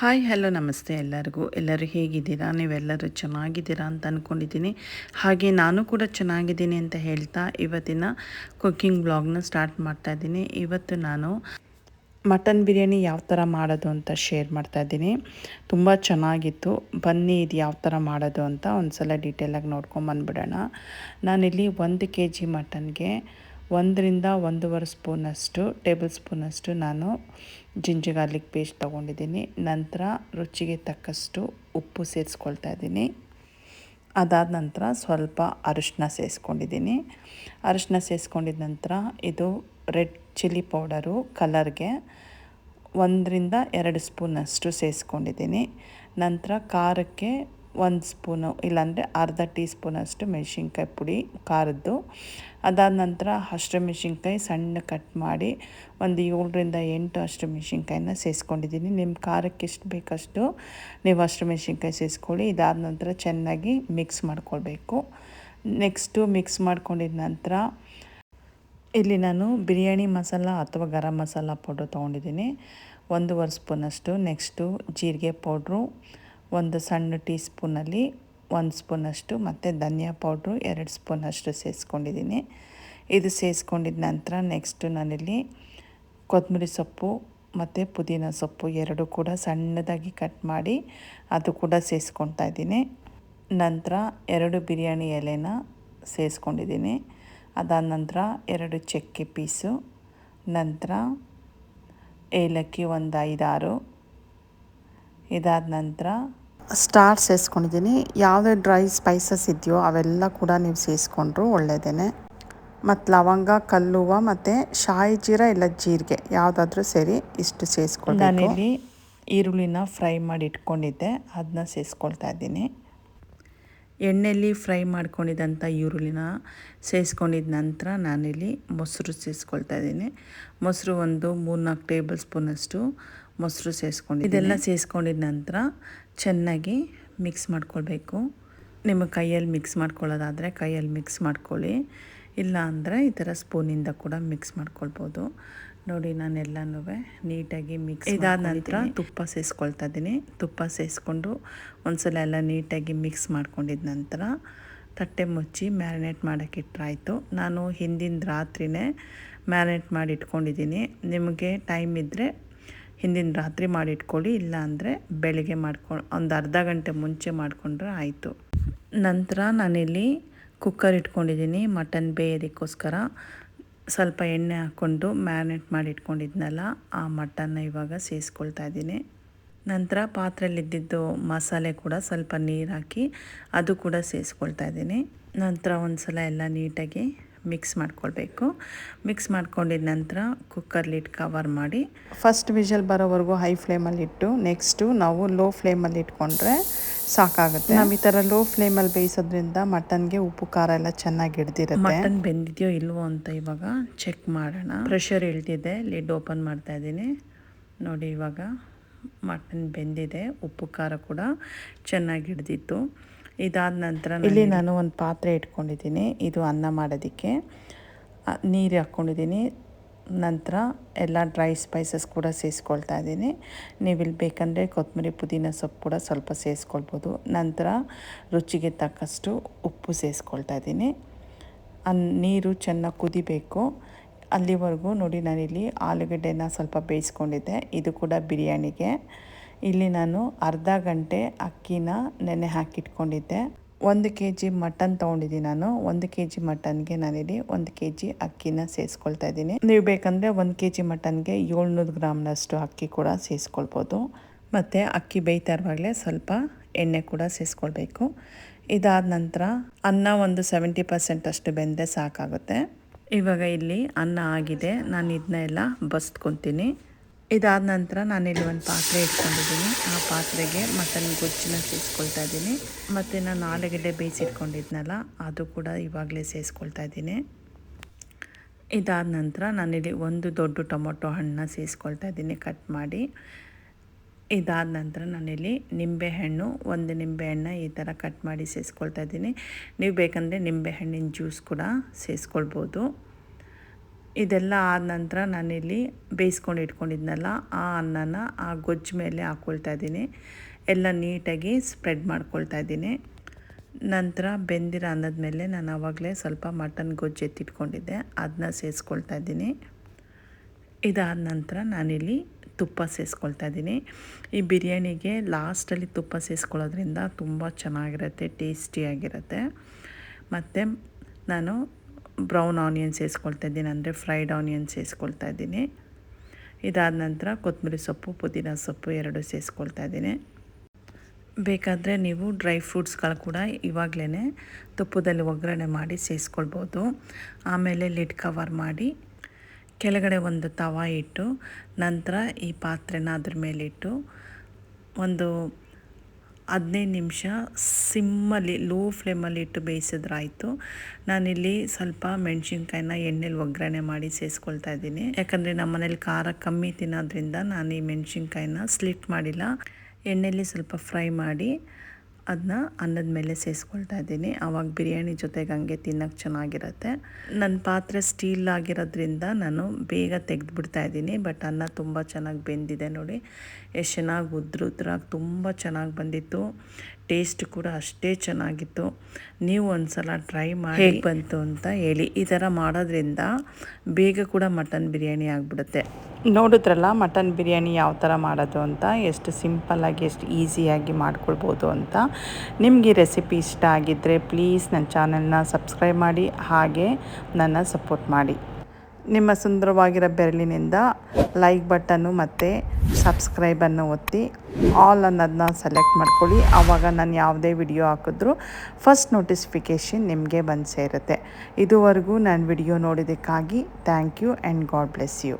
Hi hello ನಮಸ್ತೆ ಎಲ್ಲರಿಗೂ. ಎಲ್ಲರೂ ಹೇಗಿದ್ದೀರಾ? ನೀವೆಲ್ಲರೂ ಚೆನ್ನಾಗಿದ್ದೀರಾ ಅಂತ ಅಂದ್ಕೊಂಡಿದ್ದೀನಿ ಹಾಗೆ ನಾನು ಕೂಡ ಚೆನ್ನಾಗಿದ್ದೀನಿ ಅಂತ ಹೇಳ್ತಾ ಇವತ್ತಿನ ಕುಕ್ಕಿಂಗ್ ಬ್ಲಾಗ್ನ ಸ್ಟಾರ್ಟ್ ಮಾಡ್ತಾ ಇದ್ದೀನಿ. ಇವತ್ತು ನಾನು ಮಟನ್ ಬಿರಿಯಾನಿ ಯಾವ ಥರ ಮಾಡೋದು ಅಂತ ಶೇರ್ ಮಾಡ್ತಾ ಇದ್ದೀನಿ. ತುಂಬ ಚೆನ್ನಾಗಿತ್ತು. ಬನ್ನಿ, ಇದು ಯಾವ ಥರ ಮಾಡೋದು ಅಂತ ಒಂದು ಸಲ ಡೀಟೇಲಾಗಿ ನೋಡ್ಕೊಂಬಂದ್ಬಿಡೋಣ ನಾನಿಲ್ಲಿ ಒಂದು ಕೆ ಜಿ ಮಟನ್ಗೆ ಒಂದರಿಂದ ಒಂದೂವರೆ ಸ್ಪೂನಷ್ಟು, ಟೇಬಲ್ ಸ್ಪೂನಷ್ಟು ನಾನು ಜಿಂಜರ್ ಗಾರ್ಲಿಕ್ ಪೇಸ್ಟ್ ತೊಗೊಂಡಿದ್ದೀನಿ. ನಂತರ ರುಚಿಗೆ ತಕ್ಕಷ್ಟು ಉಪ್ಪು ಸೇರಿಸ್ಕೊಳ್ತಾ ಇದ್ದೀನಿ. ಅದಾದ ನಂತರ ಸ್ವಲ್ಪ ಅರಿಶಿನ ಸೇರಿಸ್ಕೊಂಡಿದ್ದೀನಿ. ಅರಿಶಿನ ಸೇರಿಸ್ಕೊಂಡಿದ ನಂತರ ಇದು ರೆಡ್ ಚಿಲ್ಲಿ ಪೌಡರು ಕಲರ್ಗೆ ಒಂದರಿಂದ ಎರಡು ಸ್ಪೂನಷ್ಟು ಸೇರಿಸ್ಕೊಂಡಿದ್ದೀನಿ. ನಂತರ ಖಾರಕ್ಕೆ ಒಂದು ಸ್ಪೂನು ಇಲ್ಲಾಂದರೆ ಅರ್ಧ ಟೀ ಸ್ಪೂನಷ್ಟು ಮೆಣಸಿನ್ಕಾಯಿ ಪುಡಿ ಖಾರದ್ದು. ಅದಾದ ನಂತರ ಹಸಿರು ಮೆಣಸಿನ್ಕಾಯಿ ಸಣ್ಣ ಕಟ್ ಮಾಡಿ ಒಂದು ಏಳರಿಂದ ಎಂಟು ಹಸಿರು ಮೆಣಸಿನ್ಕಾಯಿನ ಸೇರಿಸ್ಕೊಂಡಿದ್ದೀನಿ ನಿಮ್ಮ ಖಾರಕ್ಕೆ ಎಷ್ಟು ಬೇಕಷ್ಟು ನೀವು ಹಸಿರು ಮೆಣಸಿನ್ಕಾಯಿ ಸೇರಿಸ್ಕೊಳ್ಳಿ ಇದಾದ ನಂತರ ಚೆನ್ನಾಗಿ ಮಿಕ್ಸ್ ಮಾಡ್ಕೊಳ್ಬೇಕು. ನೆಕ್ಸ್ಟು ಮಿಕ್ಸ್ ಮಾಡ್ಕೊಂಡಿದ ನಂತರ ಇಲ್ಲಿ ನಾನು ಬಿರಿಯಾನಿ ಮಸಾಲ ಅಥವಾ ಗರಂ ಮಸಾಲ ಪೌಡ್ರು ತೊಗೊಂಡಿದ್ದೀನಿ. ಒಂದೂವರೆ ಸ್ಪೂನಷ್ಟು. ನೆಕ್ಸ್ಟು ಜೀರಿಗೆ ಪೌಡ್ರು. ಒಂದು ಸಣ್ಣ ಟೀ ಸ್ಪೂನಲ್ಲಿ ಒಂದು ಸ್ಪೂನಷ್ಟು ಮತ್ತು ಧನಿಯಾ ಪೌಡ್ರು ಎರಡು ಸ್ಪೂನಷ್ಟು ಸೇರಿಸ್ಕೊಂಡಿದ್ದೀನಿ ಇದು ಸೇರಿಸ್ಕೊಂಡಿದ ನಂತರ ನೆಕ್ಸ್ಟು ನಾನಿಲ್ಲಿ ಕೊತ್ತಂಬರಿ ಸೊಪ್ಪು ಮತ್ತು ಪುದೀನ ಸೊಪ್ಪು ಎರಡು ಕೂಡ ಸಣ್ಣದಾಗಿ ಕಟ್ ಮಾಡಿ ಅದು ಕೂಡ ಸೇರಿಸ್ಕೊಳ್ತಾ ಇದ್ದೀನಿ. ನಂತರ ಎರಡು ಬಿರಿಯಾನಿ ಎಲೆನ ಸೇರಿಸ್ಕೊಂಡಿದ್ದೀನಿ ಅದಾದ ನಂತರ ಎರಡು ಚಕ್ಕೆ ಪೀಸು, ನಂತರ ಏಲಕ್ಕಿ ಒಂದು ಐದಾರು, ಇದಾದ ನಂತರ ಸ್ಟಾರ್ ಸೇರಿಸ್ಕೊಂಡಿದ್ದೀನಿ ಯಾವುದೇ ಡ್ರೈ ಸ್ಪೈಸಸ್ ಇದೆಯೋ ಅವೆಲ್ಲ ಕೂಡ ನೀವು ಸೇರಿಸ್ಕೊಂಡ್ರು ಒಳ್ಳೆಯದೇ ಮತ್ತು ಲವಂಗ, ಕಲ್ಲುವ ಮತ್ತು ಶಾಯಿ ಜೀರ ಇಲ್ಲ ಜೀರಿಗೆ ಯಾವುದಾದ್ರೂ ಸರಿ ಇಷ್ಟು ಸೇರಿಸ್ಕೊಂಡು ನಾನಿಲ್ಲಿ ಈರುಳ್ಳಿನ ಫ್ರೈ ಮಾಡಿ ಇಟ್ಕೊಂಡಿದ್ದೆ ಅದನ್ನ ಸೇರಿಸ್ಕೊಳ್ತಾ ಇದ್ದೀನಿ. ಎಣ್ಣೆಯಲ್ಲಿ ಫ್ರೈ ಮಾಡ್ಕೊಂಡಿದ್ದಂಥ ಈರುಳ್ಳಿನ ಸೇರಿಸ್ಕೊಂಡಿದ್ದ ನಂತರ ನಾನಿಲ್ಲಿ ಮೊಸರು ಸೇರಿಸ್ಕೊಳ್ತಾ ಇದ್ದೀನಿ. ಮೊಸರು ಒಂದು ಮೂರ್ನಾಲ್ಕು ಟೇಬಲ್ ಸ್ಪೂನಷ್ಟು ಮೊಸರು ಸೇರಿಸ್ಕೊಂಡು ಇದೆಲ್ಲ ಸೇರಿಸ್ಕೊಂಡಿದ್ದ ನಂತರ ಚೆನ್ನಾಗಿ ಮಿಕ್ಸ್ ಮಾಡ್ಕೊಳ್ಬೇಕು. ನಿಮ್ಮ ಕೈಯಲ್ಲಿ ಮಿಕ್ಸ್ ಮಾಡ್ಕೊಳ್ಳೋದಾದರೆ ಕೈಯಲ್ಲಿ ಮಿಕ್ಸ್ ಮಾಡ್ಕೊಳ್ಳಿ. ಇಲ್ಲ ಅಂದರೆ ಈ ಥರ ಸ್ಪೂನಿಂದ ಕೂಡ ಮಿಕ್ಸ್ ಮಾಡ್ಕೊಳ್ಬೋದು. ನೋಡಿ ನಾನೆಲ್ಲನೂ ನೀಟಾಗಿ ಮಿಕ್ಸ್ ಇದಾದ ನಂತರ ತುಪ್ಪ ಸೇರಿಸ್ಕೊಳ್ತಾ ಇದ್ದೀನಿ. ತುಪ್ಪ ಸೇರಿಸ್ಕೊಂಡು ಒಂದ್ಸಲ ಎಲ್ಲ ನೀಟಾಗಿ ಮಿಕ್ಸ್ ಮಾಡ್ಕೊಂಡಿದ್ದ ನಂತರ ತಟ್ಟೆ ಮುಚ್ಚಿ ಮ್ಯಾರಿನೇಟ್ ಮಾಡೋಕ್ಕೆ ಇಟ್ಟರಾಯಿತು ನಾನು ಹಿಂದಿನ ರಾತ್ರಿನೇ ಮ್ಯಾರಿನೇಟ್ ಮಾಡಿ ಇಟ್ಕೊಂಡಿದ್ದೀನಿ ನಿಮಗೆ ಟೈಮ್ ಇದ್ದರೆ ಹಿಂದಿನ ರಾತ್ರಿ ಮಾಡಿಟ್ಕೊಳ್ಳಿ ಇಲ್ಲ ಅಂದರೆ ಬೆಳಿಗ್ಗೆ ಮಾಡ್ಕೊಂಡು ಒಂದು ಅರ್ಧ ಗಂಟೆ ಮುಂಚೆ ಮಾಡಿಕೊಂಡ್ರೆ ಆಯಿತು. ನಂತರ ನಾನಿಲ್ಲಿ ಕುಕ್ಕರ್ ಇಟ್ಕೊಂಡಿದ್ದೀನಿ ಮಟನ್ ಬೇಯೋದಕ್ಕೋಸ್ಕರ. ಸ್ವಲ್ಪ ಎಣ್ಣೆ ಹಾಕ್ಕೊಂಡು ಮ್ಯಾರಿನೇಟ್ ಮಾಡಿ ಇಟ್ಕೊಂಡಿದ್ನಲ್ಲ ಆ ಮಟನ್ನ ಇವಾಗ ಸೇರಿಸ್ಕೊಳ್ತಾ ಇದ್ದೀನಿ. ನಂತರ ಪಾತ್ರೆಯಲ್ಲಿದ್ದಿದ್ದು ಮಸಾಲೆ ಕೂಡ ಸ್ವಲ್ಪ ನೀರು ಹಾಕಿ ಅದು ಕೂಡ ಸೇರಿಸ್ಕೊಳ್ತಾ ಇದ್ದೀನಿ. ನಂತರ ಒಂದು ಸಲ ಎಲ್ಲ ನೀಟಾಗಿ ಮಿಕ್ಸ್ ಮಾಡ್ಕೊಳ್ಬೇಕು. ಮಿಕ್ಸ್ ಮಾಡ್ಕೊಂಡಿದ ನಂತರ ಕುಕ್ಕರ್ಲಿಟ್ಟು ಕವರ್ ಮಾಡಿ ಫಸ್ಟ್ ವಿಷಲ್ ಬರೋವರೆಗೂ ಹೈ ಫ್ಲೇಮಲ್ಲಿ ಇಟ್ಟು ನೆಕ್ಸ್ಟು ನಾವು ಲೋ ಫ್ಲೇಮಲ್ಲಿ ಇಟ್ಕೊಂಡ್ರೆ ಸಾಕಾಗುತ್ತೆ. ನಾವು ಈ ಥರ ಲೋ ಫ್ಲೇಮಲ್ಲಿ ಬೇಯಿಸೋದ್ರಿಂದ ಮಟನ್ಗೆ ಉಪ್ಪು ಖಾರ ಎಲ್ಲ ಚೆನ್ನಾಗಿ ಹಿಡ್ದಿರುತ್ತೆ. ಮಟನ್ ಬೆಂದಿದೆಯೋ ಇಲ್ವೋ ಅಂತ ಇವಾಗ ಚೆಕ್ ಮಾಡೋಣ. ಪ್ರೆಷರ್ ಇಳ್ದಿದೆ ಲಿಡ್ ಓಪನ್ ಮಾಡ್ತಾ ಇದ್ದೀನಿ. ನೋಡಿ ಇವಾಗ ಮಟನ್ ಬೆಂದಿದೆ ಉಪ್ಪು ಖಾರ ಕೂಡ ಚೆನ್ನಾಗಿ ಹಿಡ್ದಿತ್ತು. ಇದಾದ ನಂತರ ಇಲ್ಲಿ ನಾನು ಒಂದು ಪಾತ್ರೆ ಇಟ್ಕೊಂಡಿದ್ದೀನಿ. ಇದು ಅನ್ನ ಮಾಡೋದಕ್ಕೆ. ನೀರು ಹಾಕ್ಕೊಂಡಿದ್ದೀನಿ ನಂತರ ಎಲ್ಲ ಡ್ರೈ ಸ್ಪೈಸಸ್ ಕೂಡ ಸೇರಿಸ್ಕೊಳ್ತಾ ಇದ್ದೀನಿ. ನೀವು ಇಲ್ಲಿ ಬೇಕಂದರೆ ಕೊತ್ತಂಬರಿ ಪುದೀನ ಸೊಪ್ಪು ಕೂಡ ಸ್ವಲ್ಪ ಸೇರಿಸ್ಕೊಳ್ಬೋದು ನಂತರ ರುಚಿಗೆ ತಕ್ಕಷ್ಟು ಉಪ್ಪು ಸೇರಿಸ್ಕೊಳ್ತಾ ಇದ್ದೀನಿ. ಅನ್, ನೀರು ಚೆನ್ನಾಗಿ ಕುದಿಬೇಕು. ಅಲ್ಲಿವರೆಗೂ ನೋಡಿ ನಾನಿಲ್ಲಿ ಆಲೂಗಡ್ಡೆನ ಸ್ವಲ್ಪ ಬೇಯಿಸ್ಕೊಂಡಿದ್ದೆ. ಇದು ಕೂಡ ಬಿರಿಯಾನಿಗೆ. ಇಲ್ಲಿ ನಾನು ಅರ್ಧ ಗಂಟೆ ಅಕ್ಕಿನ ನೆನೆ ಹಾಕಿಟ್ಕೊಂಡಿದ್ದೆ. ಒಂದು ಕೆ ಜಿ ಮಟನ್ ತೊಗೊಂಡಿದ್ದೀನಿ ನಾನು. ಒಂದು ಕೆ ಜಿ ಮಟನ್ಗೆ ನಾನಿಲ್ಲಿ ಒಂದು ಕೆ ಜಿ ಅಕ್ಕಿನ ಸೇರಿಸ್ಕೊಳ್ತಾ ಇದ್ದೀನಿ. ನೀವು ಬೇಕಂದರೆ ಒಂದು ಕೆ ಜಿ ಮಟನ್ಗೆ ಏಳ್ನೂರು ಗ್ರಾಮ್ನಷ್ಟು ಅಕ್ಕಿ ಕೂಡ ಸೇರಿಸ್ಕೊಳ್ಬೋದು ಮತ್ತು ಅಕ್ಕಿ ಬೇಯ್ತಾ ಇರುವಾಗಲೇ ಸ್ವಲ್ಪ ಎಣ್ಣೆ ಕೂಡ ಸೇರಿಸ್ಕೊಳ್ಬೇಕು ಇದಾದ ನಂತರ ಅನ್ನ ಒಂದು ಸೆವೆಂಟಿ ಪರ್ಸೆಂಟ್ ಅಷ್ಟು ಬೆಂದರೆ ಸಾಕಾಗುತ್ತೆ. ಇವಾಗ ಇಲ್ಲಿ ಅನ್ನ ಆಗಿದೆ. ನಾನು ಇದನ್ನ ಎಲ್ಲ ಬಸ್ಕೊತೀನಿ ಇದಾದ ನಂತರ ನಾನಿಲ್ಲಿ ಒಂದು ಪಾತ್ರೆ ಇಟ್ಕೊಂಡಿದ್ದೀನಿ. ಆ ಪಾತ್ರೆಗೆ ಮಟನ್ ಗೊಜ್ಜನ್ನ ಸೇರಿಸ್ಕೊಳ್ತಾ ಇದ್ದೀನಿ. ಮತ್ತು ನಾನು ಆಲೂಗಡ್ಡೆ ಬೇಯಿಸಿಟ್ಕೊಂಡಿದ್ನಲ್ಲ, ಅದು ಕೂಡ ಇವಾಗಲೇ ಸೇರಿಸ್ಕೊಳ್ತಾ ಇದ್ದೀನಿ. ಇದಾದ ನಂತರ ನಾನಿಲ್ಲಿ ಒಂದು ದೊಡ್ಡ ಟೊಮೊಟೊ ಹಣ್ಣನ್ನ ಸೇರಿಸ್ಕೊಳ್ತಾ ಇದ್ದೀನಿ ಕಟ್ ಮಾಡಿ. ಇದಾದ ನಂತರ ನಾನಿಲ್ಲಿ ನಿಂಬೆಹಣ್ಣು ಒಂದು ನಿಂಬೆಹಣ್ಣ ಈ ಥರ ಕಟ್ ಮಾಡಿ ಸೇರಿಸ್ಕೊಳ್ತಾ ಇದ್ದೀನಿ. ನೀವು ಬೇಕಂದರೆ ನಿಂಬೆಹಣ್ಣಿನ ಜ್ಯೂಸ್ ಕೂಡ ಸೇರಿಸ್ಕೊಳ್ಬೋದು ಇದೆಲ್ಲ ಆದ ನಂತರ ನಾನಿಲ್ಲಿ ಬೇಯಿಸ್ಕೊಂಡು ಇಟ್ಕೊಂಡಿದ್ನಲ್ಲ ಆ ಅನ್ನನ ಆ ಗೊಜ್ಜು ಮೇಲೆ ಹಾಕ್ಕೊಳ್ತಾ ಇದ್ದೀನಿ. ಎಲ್ಲ ನೀಟಾಗಿ ಸ್ಪ್ರೆಡ್ ಮಾಡ್ಕೊಳ್ತಾ ಇದ್ದೀನಿ. ನಂತರ ಬೆಂದಿರೋ ಅನ್ನದ ಮೇಲೆ ನಾನು ಆವಾಗಲೇ ಸ್ವಲ್ಪ ಮಟನ್ ಗೊಜ್ಜು ಎತ್ತಿಟ್ಕೊಂಡಿದ್ದೆ. ಅದನ್ನ ಸೇರಿಸ್ಕೊಳ್ತಾ ಇದ್ದೀನಿ. ಇದಾದ ನಂತರ ನಾನಿಲ್ಲಿ ತುಪ್ಪ ಸೇರಿಸ್ಕೊಳ್ತಾ ಇದ್ದೀನಿ. ಈ ಬಿರಿಯಾನಿಗೆ ಲಾಸ್ಟಲ್ಲಿ ತುಪ್ಪ ಸೇರಿಸ್ಕೊಳ್ಳೋದ್ರಿಂದ ತುಂಬ ಚೆನ್ನಾಗಿರುತ್ತೆ, ಟೇಸ್ಟಿಯಾಗಿರುತ್ತೆ. ಮತ್ತು ನಾನು ಬ್ರೌನ್ ಆನಿಯನ್ಸ್ ಸೇರಿಸ್ಕೊಳ್ತಾ ಇದ್ದೀನಿ, ಅಂದರೆ ಫ್ರೈಡ್ ಆನಿಯನ್ಸ್ ಸೇರಿಸ್ಕೊಳ್ತಾ ಇದ್ದೀನಿ. ಇದಾದ ನಂತರ ಕೊತ್ತಂಬರಿ ಸೊಪ್ಪು, ಪುದೀನ ಸೊಪ್ಪು ಎರಡು ಸೇರಿಸ್ಕೊಳ್ತಾ ಇದ್ದೀನಿ. ಬೇಕಾದರೆ ನೀವು ಡ್ರೈ ಫ್ರೂಟ್ಸ್ಗಳು ಕೂಡ ಇವಾಗಲೇ ತುಪ್ಪದಲ್ಲಿ ಒಗ್ಗರಣೆ ಮಾಡಿ ಸೇರಿಸ್ಕೊಳ್ಬೋದು ಆಮೇಲೆ ಲಿಡ್ ಕವರ್ ಮಾಡಿ ಕೆಳಗಡೆ ಒಂದು ತವ ಇಟ್ಟು ನಂತರ ಈ ಪಾತ್ರೆನ ಅದ್ರ ಮೇಲಿಟ್ಟು ಒಂದು ಹದಿನೈದು ನಿಮಿಷ ಸಿಮ್ಮಲ್ಲಿ ಲೋ ಫ್ಲೇಮಲ್ಲಿ ಇಟ್ಟು ಬೇಯಿಸಿದ್ರಾಯಿತು. ನಾನಿಲ್ಲಿ ಸ್ವಲ್ಪ ಮೆಣಸಿನ್ಕಾಯಿನ ಎಣ್ಣೆಲಿ ಒಗ್ಗರಣೆ ಮಾಡಿ ಸೇರಿಸ್ಕೊಳ್ತಾ ಇದ್ದೀನಿ. ಯಾಕಂದರೆ ನಮ್ಮ ಮನೇಲಿ ಖಾರ ಕಮ್ಮಿ ತಿನ್ನೋದ್ರಿಂದ ನಾನು ಈ ಮೆಣಸಿನ್ಕಾಯಿನ ಸ್ಲಿಟ್ ಮಾಡಿಲ್ಲ. ಎಣ್ಣೆಲಿ ಸ್ವಲ್ಪ ಫ್ರೈ ಮಾಡಿ ಅದನ್ನ ಅನ್ನದ ಮೇಲೆ ಸೇರಿಸ್ಕೊಳ್ತಾ ಇದ್ದೀನಿ. ಆವಾಗ ಬಿರಿಯಾನಿ ಜೊತೆಗೆ ಹಂಗೆ ತಿನ್ನೋಕ್ಕೆ ಚೆನ್ನಾಗಿರುತ್ತೆ. ನನ್ನ ಪಾತ್ರೆ ಸ್ಟೀಲ್ ಆಗಿರೋದ್ರಿಂದ ನಾನು ಬೇಗ ತೆಗೆದುಬಿಡ್ತಾ ಇದ್ದೀನಿ. ಬಟ್ ಅನ್ನ ತುಂಬ ಚೆನ್ನಾಗಿ ಬೆಂದಿದೆ ನೋಡಿ. ಎಷ್ಟು ಚೆನ್ನಾಗಿ ಉದ್ರುದ್ರಾಗಿ ತುಂಬ ಚೆನ್ನಾಗಿ ಬಂದಿತ್ತು. ಟೇಸ್ಟ್ ಕೂಡ ಅಷ್ಟೇ ಚೆನ್ನಾಗಿತ್ತು. ನೀವು ಒಂದು ಸಲ ಟ್ರೈ ಮಾಡಿ ಹೇಗೆ ಬಂತು? ಅಂತ ಹೇಳಿ. ಈ ಥರ ಮಾಡೋದ್ರಿಂದ ಬೇಗ ಕೂಡ ಮಟನ್ ಬಿರಿಯಾನಿ ಆಗಿಬಿಡುತ್ತೆ. ನೋಡಿದ್ರಲ್ಲ ಮಟನ್ ಬಿರಿಯಾನಿ ಯಾವ ಥರ ಮಾಡೋದು ಅಂತ ಎಷ್ಟು ಸಿಂಪಲ್ಲಾಗಿ ಎಷ್ಟು ಈಸಿಯಾಗಿ ಮಾಡ್ಕೊಳ್ಬೋದು ಅಂತ. ನಿಮಗೆ ರೆಸಿಪಿ ಇಷ್ಟ ಆಗಿದ್ದರೆ ಪ್ಲೀಸ್ ನನ್ನ ಚಾನಲ್ನ ಸಬ್ಸ್ಕ್ರೈಬ್ ಮಾಡಿ ಹಾಗೆ ನನ್ನ ಸಪೋರ್ಟ್ ಮಾಡಿ. ನಿಮ್ಮ ಸುಂದರವಾಗಿರೋ ಬೆರಳಿನಿಂದ ಲೈಕ್ ಬಟನ್ನು ಮತ್ತು ಸಬ್ಸ್ಕ್ರೈಬನ್ನು ಒತ್ತಿ ಆಲ್ ಅನ್ನೋದನ್ನ ಸೆಲೆಕ್ಟ್ ಮಾಡ್ಕೊಳ್ಳಿ. ಆವಾಗ ನಾನು ಯಾವುದೇ ವಿಡಿಯೋ ಹಾಕಿದ್ರೂ ಫಸ್ಟ್ ನೋಟಿಫಿಕೇಷನ್ ನಿಮಗೆ ಬಂದು ಸೇರುತ್ತೆ. ಇದುವರೆಗೂ ನಾನು video ನೋಡಿದ್ದಕ್ಕಾಗಿ thank you and God bless you